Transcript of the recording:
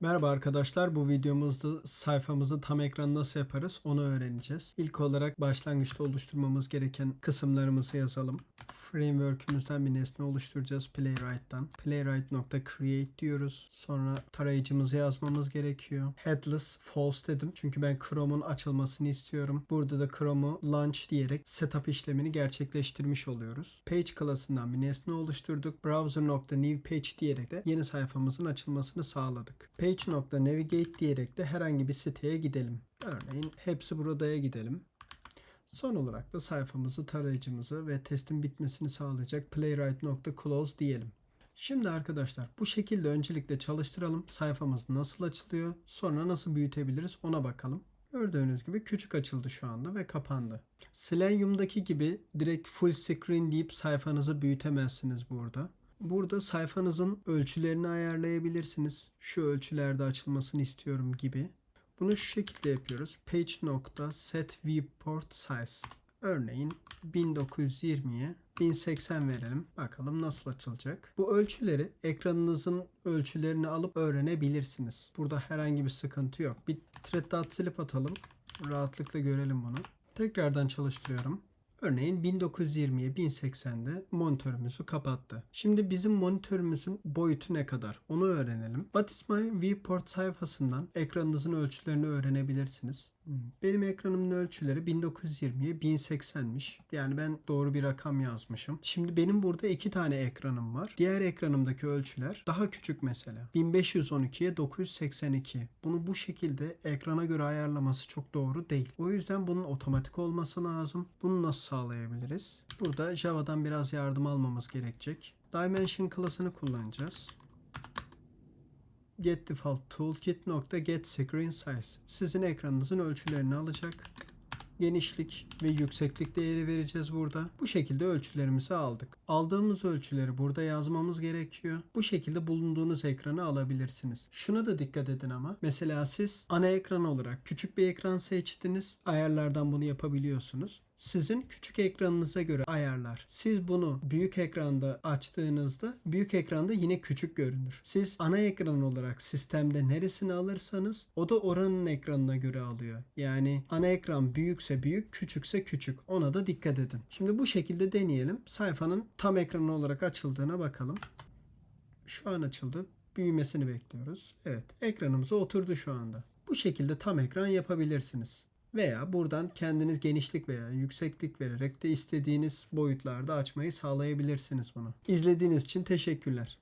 Merhaba arkadaşlar. Bu videomuzda sayfamızı tam ekran nasıl yaparız onu öğreneceğiz. İlk olarak başlangıçta oluşturmamız gereken kısımlarımızı yazalım. Framework'ümüzden bir nesne oluşturacağız Playwright'tan. Playwright.create diyoruz. Sonra tarayıcımızı yazmamız gerekiyor. Headless false dedim. Çünkü ben Chrome'un açılmasını istiyorum. Burada da Chrome'u launch diyerek setup işlemini gerçekleştirmiş oluyoruz. Page klasından bir nesne oluşturduk. Browser.new page diyerek de yeni sayfamızın açılmasını sağladık. Page.navigate diyerek de herhangi bir siteye gidelim. Örneğin hepsi buradaya gidelim. Son olarak da sayfamızı, tarayıcımızı ve testin bitmesini sağlayacak playwright.close diyelim. Şimdi arkadaşlar bu şekilde öncelikle çalıştıralım. Sayfamız nasıl açılıyor, sonra nasıl büyütebiliriz ona bakalım. Gördüğünüz gibi küçük açıldı şu anda ve kapandı. Selenium'daki gibi direkt full screen deyip sayfanızı büyütemezsiniz burada. Burada sayfanızın ölçülerini ayarlayabilirsiniz. Şu ölçülerde açılmasını istiyorum gibi. Bunu şu şekilde yapıyoruz. Page nokta set viewport size. Örneğin 1920'ye 1080 verelim. Bakalım nasıl açılacak. Bu ölçüleri ekranınızın ölçülerini alıp öğrenebilirsiniz. Burada herhangi bir sıkıntı yok. Bir thread silip atalım. Rahatlıkla görelim bunu. Tekrardan çalıştırıyorum. Örneğin 1920'ye 1080'de monitörümüzü kapattı. Şimdi bizim monitörümüzün boyutu ne kadar? Onu öğrenelim. What is my viewport sayfasından ekranınızın ölçülerini öğrenebilirsiniz. Benim ekranımın ölçüleri 1920'ye 1080'miş. Yani ben doğru bir rakam yazmışım. Şimdi benim burada iki tane ekranım var. Diğer ekranımdaki ölçüler daha küçük mesela. 1512'ye 982. Bunu bu şekilde ekrana göre ayarlaması çok doğru değil. O yüzden bunun otomatik olması lazım. Bunu nasıl sağlayabiliriz? Burada Java'dan biraz yardım almamız gerekecek. Dimension klasını kullanacağız get default toolkit nokta get screen size sizin ekranınızın ölçülerini alacak. Genişlik ve yükseklik değeri vereceğiz burada. Bu şekilde ölçülerimizi aldık. Aldığımız ölçüleri burada yazmamız gerekiyor. Bu şekilde bulunduğunuz ekranı alabilirsiniz. Şuna da dikkat edin ama. Mesela siz ana ekran olarak küçük bir ekran seçtiniz. Ayarlardan bunu yapabiliyorsunuz sizin küçük ekranınıza göre ayarlar. Siz bunu büyük ekranda açtığınızda büyük ekranda yine küçük görünür. Siz ana ekran olarak sistemde neresini alırsanız o da oranın ekranına göre alıyor. Yani ana ekran büyükse büyük, küçükse küçük. Ona da dikkat edin. Şimdi bu şekilde deneyelim. Sayfanın tam ekranı olarak açıldığına bakalım. Şu an açıldı. Büyümesini bekliyoruz. Evet, ekranımıza oturdu şu anda. Bu şekilde tam ekran yapabilirsiniz. Veya buradan kendiniz genişlik veya yükseklik vererek de istediğiniz boyutlarda açmayı sağlayabilirsiniz bunu. İzlediğiniz için teşekkürler.